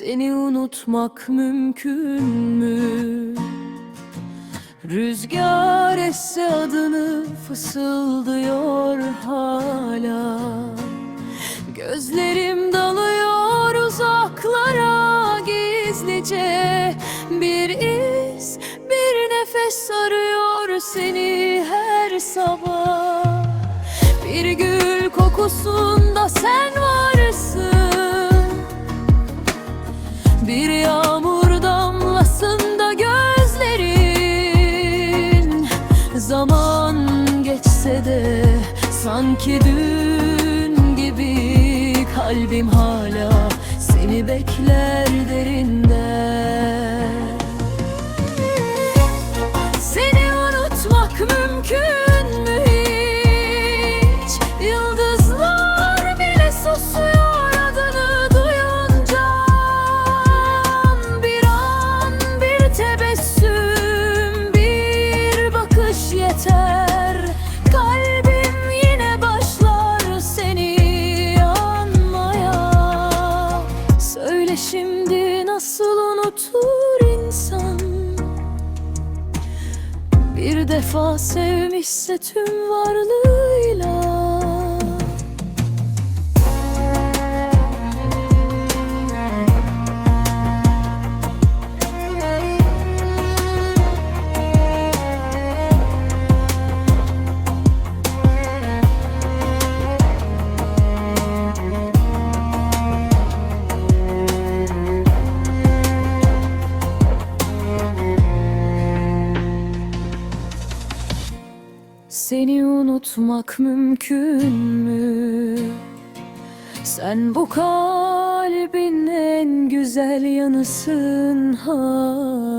Seni unutmak mümkün mü? Rüzgar esse adını fısıldıyor hala. Gözlerim dalıyor uzaklara gizlice. Bir iz, bir nefes arıyor seni her sabah. Bir gül kokusunda sen varsın Zaman geçse de sanki dün gibi Kalbim hala seni bekler derinde Seni unutmak mümkün mü hiç? Yıldızlar bile susuyor şimdi nasıl unutur insan? Bir defa sevmişse tüm varlığıyla Seni unutmak mümkün mü? Sen bu kalbin en güzel yanısın hala